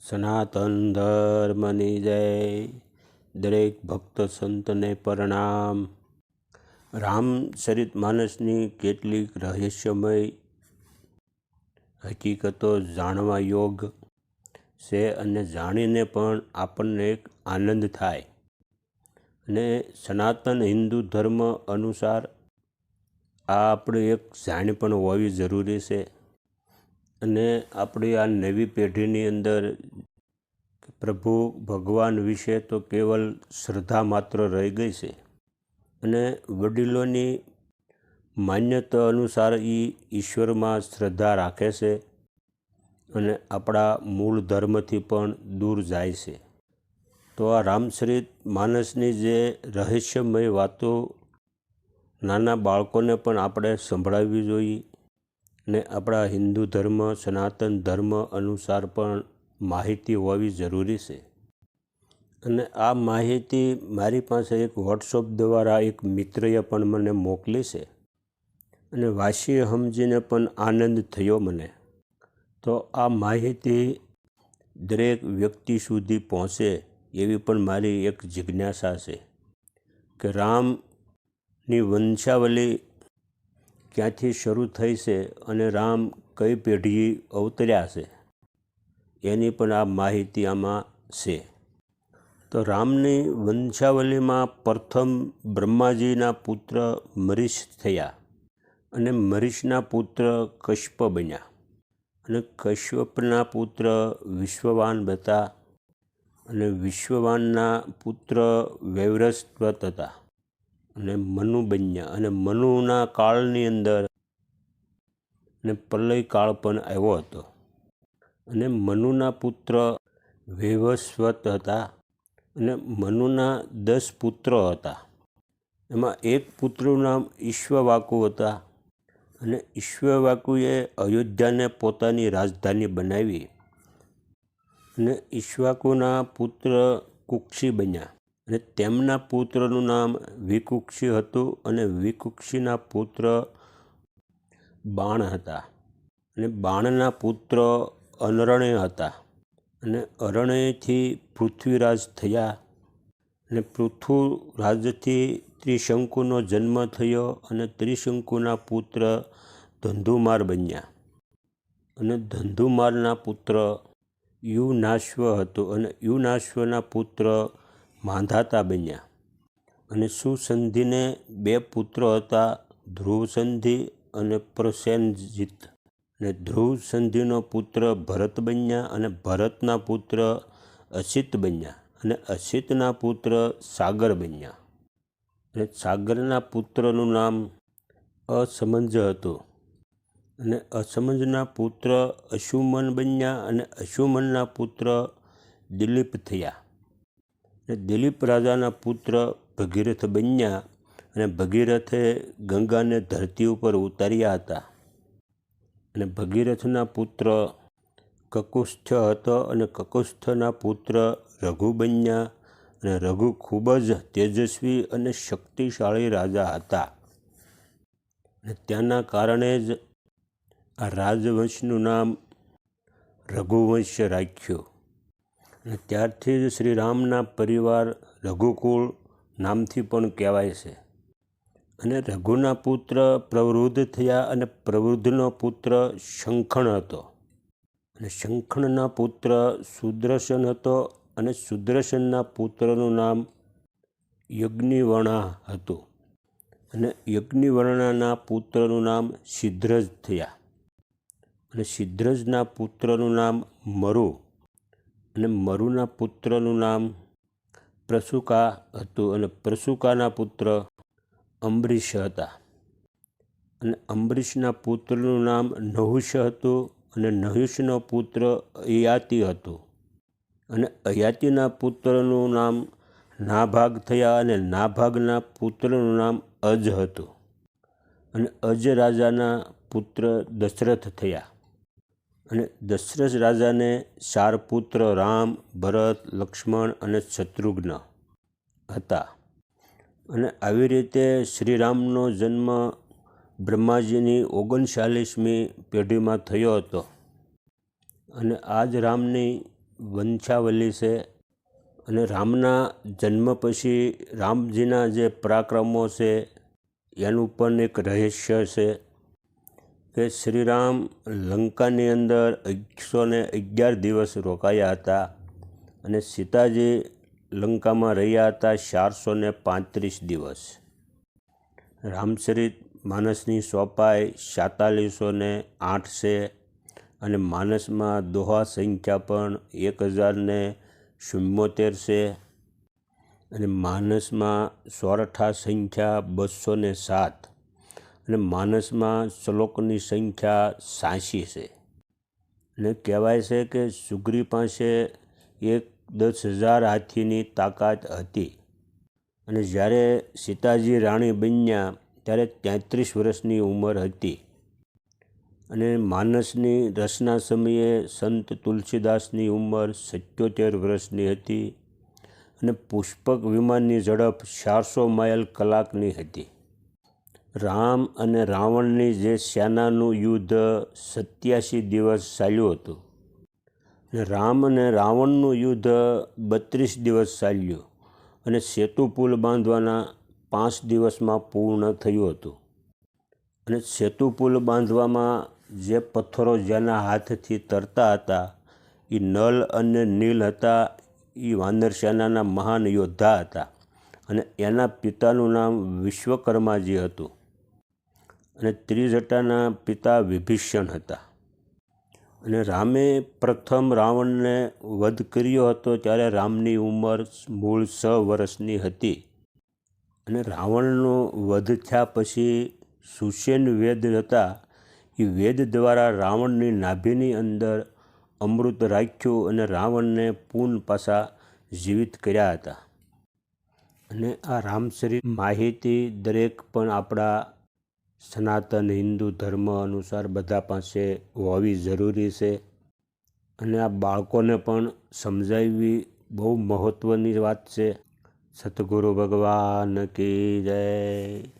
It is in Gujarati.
સનાતન ધર્મની જય દરેક ભક્ત સંતને પ્રણામ. રામચરિત માનસની કેટલીક રહસ્યમય હકીકતો જાણવા યોગ છે અને જાણીને પણ આપણને એક આનંદ થાય. અને સનાતન હિન્દુ ધર્મ અનુસાર આ આપણે એક જાણ પણ હોવી જરૂરી છે. અને આપણી આ નવી પેઢીની અંદર પ્રભુ ભગવાન વિશે તો કેવલ શ્રદ્ધા માત્ર રહી ગઈ છે. અને વડીલોની માન્યતા અનુસાર એ ઈશ્વરમાં શ્રદ્ધા રાખે છે અને આપણા મૂળ ધર્મથી પણ દૂર જાય છે. તો આ રામચરિત માનસની જે રહસ્યમય વાતો નાના બાળકોને પણ આપણે સંભળાવવી જોઈએ ને આપણા હિન્દુ ધર્મ, સનાતન ધર્મ અનુસાર પણ માહિતી હોવી જરૂરી છે. અને આ માહિતી મારી પાસે એક વોટ્સઅપ દ્વારા એક મિત્રએ પણ મને મોકલી છે અને વાસી સમજીને પણ આનંદ થયો મને. તો આ માહિતી દરેક વ્યક્તિ સુધી પહોંચે એવી પણ મારી એક જિજ્ઞાસા છે કે રામની વંશાવલી ક્યાંથી શરૂ થઈ છે અને રામ કઈ પેઢી અવતર્યા છે, એની પણ આ માહિતી આમાં છે. તો રામની વંશાવલીમાં પ્રથમ બ્રહ્માજીના પુત્ર મરીશ થયા અને મરીશના પુત્ર કશ્યપ બન્યા અને કશ્યપના પુત્ર વિશ્વવાન હતા અને વિશ્વવાનના પુત્ર વૈવ્રસ્વત હતા અને મનુ બન્યા. અને મનુના કાળની અંદર અને પ્રલય કાળ પણ આવ્યો હતો. અને મનુના પુત્ર વૈવસ્વત હતા અને મનુના દસ પુત્રો હતા. એમાં એક પુત્રનું નામ ઈશ્વવાકુ હતા અને ઈશ્વવાકુએ અયોધ્યાને પોતાની રાજધાની બનાવી. અને ઈશ્વાકુના પુત્ર કુક્ષી બન્યા. અને તેમના પુત્રનું નામ વિકુક્ષી હતું અને વિકુક્ષીના પુત્ર બાણ હતા. અને બાણના પુત્ર અનરણ્ય હતા. અને અરણ્યથી પૃથ્વીરાજ થયા. અને પૃથ્વીરાજથી ત્રિશંકુનો જન્મ થયો અને ત્રિશંકુના પુત્ર ધંધુમાર બન્યા. અને ધંધુમારના પુત્ર યુનાશ્વ હતો અને યુનાશ્વના પુત્ર માંધાતા બન્યા. અને સુસંધિને બે પુત્ર હતા, ધ્રુવસંધિ અને પ્રસેનજીત. અને ધ્રુવ સંધિનો પુત્ર ભરત બન્યા અને ભરતના પુત્ર અસિત બન્યા અને અસિતના પુત્ર સાગર બન્યા. અને સાગરના પુત્રનું નામ અસમંજ હતું. અને અસમંજના પુત્ર અશુમન બન્યા અને અશુમનના પુત્ર દિલીપ થયા. અને દિલીપ રાજાના પુત્ર ભગીરથ બન્યા અને ભગીરથે ગંગાને ધરતી ઉપર ઉતાર્યા હતા. અને ભગીરથના પુત્ર કકુષ્ઠ હતો અને કકુષ્ઠના પુત્ર રઘુ બન્યા અને રઘુ ખૂબ જ તેજસ્વી અને શક્તિશાળી રાજા હતા. અને ત્યાંના કારણે જ આ રાજવંશનું નામ રઘુવંશ રાખ્યું. અને ત્યારથી જ શ્રી રામના પરિવાર રઘુકુળ નામથી પણ કહેવાય છે. અને રઘુના પુત્ર પ્રવૃદ્ધ થયા અને પ્રવૃદ્ધનો પુત્ર શંખણ હતો. અને શંખણના પુત્ર સુદર્શન હતો અને સુદર્શનના પુત્રનું નામ યજ્ઞિવર્ણા હતું. અને યજ્ઞિવર્ણાના પુત્રનું નામ સિદ્ધ્રજ થયા. અને સિદ્ધરજના પુત્રનું નામ મરુ અને મરુના પુત્રનું નામ પ્રસુકા હતું અને પ્રસુકાના પુત્ર અંબરીશ હતા. અને અંબરીશના પુત્રનું નામ નહુષ હતું અને નહુષનો પુત્ર અયાતિ હતું. અને અયાતિના પુત્રનું નામ નાભાગ થયા અને નાભાગના પુત્રનું નામ અજ હતું. અને અજ રાજાના પુત્ર દશરથ થયા. અને દશરથ રાજાને ચાર પુત્ર રામ, ભરત, લક્ષ્મણ અને શત્રુઘ્ન હતા. અને આવી રીતે શ્રીરામનો જન્મ બ્રહ્માજીની ઓગણચાલીસમી પેઢીમાં થયો હતો. અને આ જ રામની વંશાવલી છે. અને રામના જન્મ પછી રામજીના જે પરાક્રમો છે, એનું પણ એક રહસ્ય છે. કે શ્રીરામ લંકાની અંદર એકસો ને અગિયાર દિવસ રોકાયા હતા અને સીતાજી લંકામાં રહ્યા હતા ચારસો ને પાંત્રીસ દિવસ. રામચરિત માનસની સોપાઈ સાતાલીસો ને આઠ છે અને માનસમાં દોહા સંખ્યા પણ એક હજાર ને ચુમ્મોતેર છે અને માનસમાં સોરઠા સંખ્યા બસો ને સાત. અને માનસમાં શ્લોકની સંખ્યા સાંસી છે. અને કહેવાય છે કે સુગ્રી પાસે એક દસ હજાર હાથીની તાકાત હતી. અને જ્યારે સીતાજી રાણી બન્યા, ત્યારે તેત્રીસ વર્ષની ઉંમર હતી. અને માનસની રચના સમયે સંત તુલસીદાસની ઉંમર સત્યોતેર વર્ષની હતી. અને પુષ્પક વિમાનની ઝડપ ચારસો માઇલ કલાકની હતી. રામ અને રાવણની જે સેનાનું યુદ્ધ સત્યાસી દિવસ ચાલ્યું હતું. રામ અને રાવણનું યુદ્ધ બત્રીસ દિવસ ચાલ્યું અને સેતુ પુલ બાંધવાના પાંચ દિવસમાં પૂર્ણ થયું હતું. અને સેતુ પુલ બાંધવામાં જે પથ્થરો જેના હાથથી તરતા હતા એ નલ અને નીલ હતા એ વાનર સેનાના મહાન યોદ્ધા હતા. અને એના પિતાનું નામ વિશ્વકર્માજી હતું. અને ત્રિજટાના પિતા વિભીષણ હતા. અને રામે પ્રથમ રાવણને વધ કર્યો હતો ત્યારે રામની ઉંમર મૂળ છ વર્ષની હતી. અને રાવણનો વધ થયા પછી સુસેન વેદ હતા એ વેદ દ્વારા રાવણની નાભીની અંદર અમૃત રાખ્યું અને રાવણને પૂન પાછા જીવિત કર્યા હતા. અને આ રામચરિત માહિતી દરેક પણ આપણા સનાતન હિન્દુ ધર્મ અનુસાર બધા પાસે હોવી જરૂરી છે. અને આ બાળકોને પણ સમજાવવી બહુ મહત્ત્વની વાત છે. સતગુરુ ભગવાન કી જય.